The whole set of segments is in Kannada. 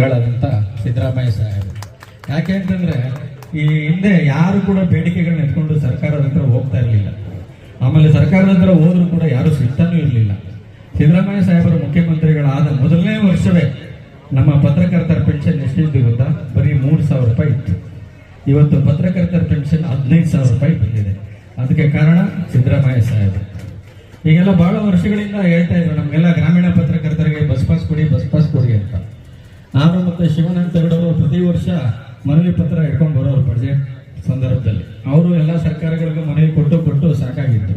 ಗಳಾದಂಥ ಸಿದ್ದರಾಮಯ್ಯ ಸಾಹೇಬರು ಯಾಕೆ ಅಂತಂದ್ರೆ, ಈ ಹಿಂದೆ ಯಾರು ಕೂಡ ಬೇಡಿಕೆಗಳನ್ನ ಎತ್ಕೊಂಡು ಸರ್ಕಾರದ ಹತ್ರ ಹೋಗ್ತಾ ಇರಲಿಲ್ಲ. ಆಮೇಲೆ ಸರ್ಕಾರದ ಹತ್ರ ಹೋದ್ರು ಕೂಡ ಯಾರು ಸಿಗ್ತಾನೂ ಇರಲಿಲ್ಲ. ಸಿದ್ದರಾಮಯ್ಯ ಸಾಹೇಬರು ಮುಖ್ಯಮಂತ್ರಿಗಳಾದ ಮೊದಲನೇ ವರ್ಷವೇ ನಮ್ಮ ಪತ್ರಕರ್ತರ ಪೆನ್ಷನ್ ಎಷ್ಟಿದ್ದು ಗೊತ್ತಾ? ಬರೀ ಮೂರು ಸಾವಿರ ರೂಪಾಯಿ ಇತ್ತು. ಇವತ್ತು ಪತ್ರಕರ್ತರ ಪೆನ್ಷನ್ ಹದಿನೈದು ಸಾವಿರ ರೂಪಾಯಿ ಬಂದಿದೆ. ಅದಕ್ಕೆ ಕಾರಣ ಸಿದ್ದರಾಮಯ್ಯ ಸಾಹೇಬರು ಈಗೆಲ್ಲ ಬಹಳ ವರ್ಷಗಳಿಂದ ಹೇಳ್ತಾ ಇದ್ರು, ನಮಗೆಲ್ಲ ಗ್ರಾಮೀಣ ಪತ್ರಕರ್ತರಿಗೆ ಬಸ್ ಪಾಸ್ ಕೊಡಿ, ಬಸ್ ನಾನು ಮತ್ತು ಶಿವನಂತ ತಗಡವರು ಪ್ರತಿ ವರ್ಷ ಮನವಿ ಪತ್ರ ಇಟ್ಕೊಂಡು ಬರೋರು ಬಜೆಟ್ ಸಂದರ್ಭದಲ್ಲಿ. ಅವರು ಎಲ್ಲ ಸರ್ಕಾರಗಳಿಗೂ ಮನವಿ ಕೊಟ್ಟು ಕೊಟ್ಟು ಸಾಕಾಗಿತ್ತು.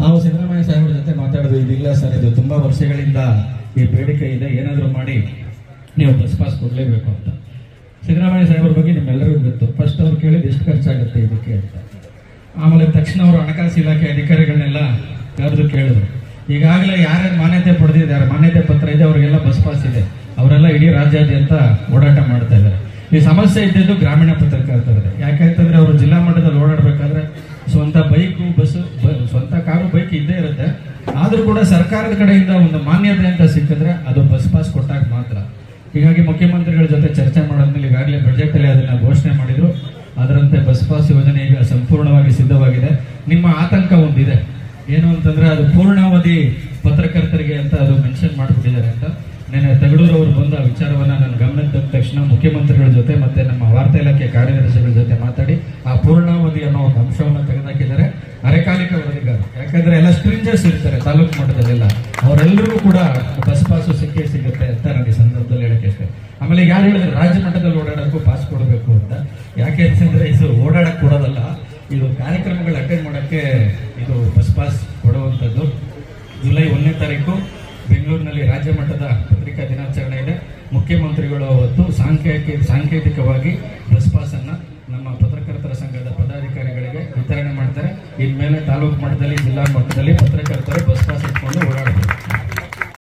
ನಾವು ಸಿದ್ದರಾಮಯ್ಯ ಸಾಹೇಬ್ರ ಜೊತೆ ಮಾತಾಡೋದು ಇದಿಲ್ಲ ಸರ್, ಇದು ತುಂಬ ವರ್ಷಗಳಿಂದ ಈ ಬೇಡಿಕೆ ಇದೆ. ಏನಾದರೂ ಮಾಡಿ ನೀವು ಬಸ್ ಪಾಸ್ ಕೊಡಲೇಬೇಕು ಅಂತ. ಸಿದ್ದರಾಮಯ್ಯ ಸಾಹೇಬ್ರ ಬಗ್ಗೆ ನಿಮ್ಮೆಲ್ಲರಿಗೂ ಗೊತ್ತು. ಫಸ್ಟ್ ಅವ್ರು ಕೇಳಿದ್ದು ಎಷ್ಟು ಖರ್ಚಾಗುತ್ತೆ ಇದಕ್ಕೆ ಅಂತ. ಆಮೇಲೆ ತಕ್ಷಣ ಅವರು ಹಣಕಾಸು ಇಲಾಖೆ ಅಧಿಕಾರಿಗಳನ್ನೆಲ್ಲ ಕರೆದು ಕೇಳಿದ್ರು. ಈಗಾಗಲೇ ಯಾರ್ಯಾರು ಮಾನ್ಯತೆ ಪಡೆದಿದ್ದಾರೆ ಮಾನ್ಯತೆ ಪತ್ರ ಇದೆ, ಅವರಿಗೆಲ್ಲ ಬಸ್ ಪಾಸ್ ಇದೆ. ಅವರೆಲ್ಲ ಇಡೀ ರಾಜ್ಯಾದ್ಯಂತ ಓಡಾಟ ಮಾಡ್ತಾ ಇದ್ದಾರೆ. ಈ ಸಮಸ್ಯೆ ಇದ್ದಿದ್ದು ಗ್ರಾಮೀಣ ಪತ್ರಕರ್ತರದೆ ಯಾಕಂತಂದ್ರೆ ಅವರು ಜಿಲ್ಲಾ ಮಟ್ಟದಲ್ಲಿ ಓಡಾಡಬೇಕಾದ್ರೆ ಸ್ವಂತ ಬೈಕು ಬಸ್ ಸ್ವಂತ ಕಾರು ಬೈಕ್ ಇದ್ದೇ ಇರುತ್ತೆ. ಆದರೂ ಕೂಡ ಸರ್ಕಾರದ ಕಡೆಯಿಂದ ಒಂದು ಮಾನ್ಯತೆ ಅಂತ ಸಿಕ್ಕಿದ್ರೆ ಅದು ಬಸ್ ಪಾಸ್ ಕೊಟ್ಟಾಗ ಮಾತ್ರ. ಹೀಗಾಗಿ ಮುಖ್ಯಮಂತ್ರಿಗಳ ಜೊತೆ ಚರ್ಚೆ ಮಾಡಾದ್ಮೇಲೆ ಈಗಾಗಲೇ ಬಜೆಟ್ ಅಲ್ಲಿ ಅದನ್ನ ಘೋಷಣೆ ಮಾಡಿದ್ರು. ಅದರಂತೆ ಬಸ್ ಪಾಸ್ ಯೋಜನೆ ಈಗ ಸಂಪೂರ್ಣವಾಗಿ ಸಿದ್ಧವಾಗಿದೆ. ನಿಮ್ಮ ಆತಂಕ ಒಂದಿದೆ. ಏನು ಅಂತಂದ್ರೆ ಅದು ಪೂರ್ಣಾವಧಿ ಪತ್ರಕರ್ತರಿಗೆ ಅಂತ ಅದು ಮೆನ್ಷನ್ ಮಾಡಿಬಿಟ್ಟಿದ್ದಾರೆ ಅಂತ. ನೆನೆ ಅವರು ಬಂದ ವಿಚಾರವನ್ನ ನನ್ನ ಗಮನಕ್ಕೆ ತಂದ ತಕ್ಷಣ ಮುಖ್ಯಮಂತ್ರಿಗಳ ಜೊತೆ ಮತ್ತೆ ನಮ್ಮ ವಾರ್ತಾ ಇಲಾಖೆ ಕಾರ್ಯದರ್ಶಿಗಳ ಜೊತೆ ಮಾತಾಡಿ ಆ ಪೂರ್ಣಾವಧಿ ಅನ್ನೋ ಒಂದು ಅಂಶವನ್ನು ತೆಗೆದುಹಾಕಿದ್ದಾರೆ. ಅರೆಕಾಲಿಕ ವರದಿಗಾರ. ಯಾಕಂದ್ರೆ ಎಲ್ಲ ಸ್ಟ್ರಿಂಜರ್ಸ್ ಇರ್ತಾರೆ ತಾಲೂಕು ಮಟ್ಟದಲ್ಲೆಲ್ಲ. ಅವರೆಲ್ಲರಿಗೂ ಕೂಡ ಬಸ್ ಪಾಸು ಸಿಕ್ಕೇ ಸಿಗುತ್ತೆ ಅಂತ ನನಗೆ ಸಂದರ್ಭದಲ್ಲಿ ಹೇಳಕ್ಕೆ ಇಷ್ಟ. ಆಮೇಲೆ ಯಾರು ಹೇಳಿದ್ರೆ, ರಾಜ್ಯ ಮಟ್ಟದಲ್ಲಿ ಓಡಾಡೋಕ್ಕೂ ಪಾಸ್ ಕೊಡಬೇಕು ಅಂತ. ಯಾಕೆ ಅಂತಂದ್ರೆ ಇದು ಓಡಾಡಕ್ಕೆ ಕೊಡೋದಲ್ಲ. ಇದು ಕಾರ್ಯಕ್ರಮಗಳು ಅಟೆಂಡ್ ಮಾಡೋಕ್ಕೆ ಇದು ಬಸ್ ಪಾಸ್ ಕೊಡುವಂಥದ್ದು. ಜುಲೈ ಒಂದನೇ ತಾರೀಕು ಬೆಂಗಳೂರಿನಲ್ಲಿ ರಾಜ್ಯ ಮಟ್ಟದ ಪತ್ರಿಕಾ ದಿನಾಚರಣೆ ಇದೆ. ಮುಖ್ಯಮಂತ್ರಿಗಳು ಅವತ್ತು ಸಾಂಕೇತಿಕ, ಸಾಂಕೇತಿಕವಾಗಿ ಬಸ್ ಪಾಸನ್ನು ನಮ್ಮ ಪತ್ರಕರ್ತರ ಸಂಘದ ಪದಾಧಿಕಾರಿಗಳಿಗೆ ವಿತರಣೆ ಮಾಡ್ತಾರೆ. ಇನ್ಮೇಲೆ ತಾಲೂಕು ಮಟ್ಟದಲ್ಲಿ, ಜಿಲ್ಲಾ ಮಟ್ಟದಲ್ಲಿ ಪತ್ರಕರ್ತರು ಬಸ್ ಪಾಸ್ ಇಟ್ಕೊಂಡು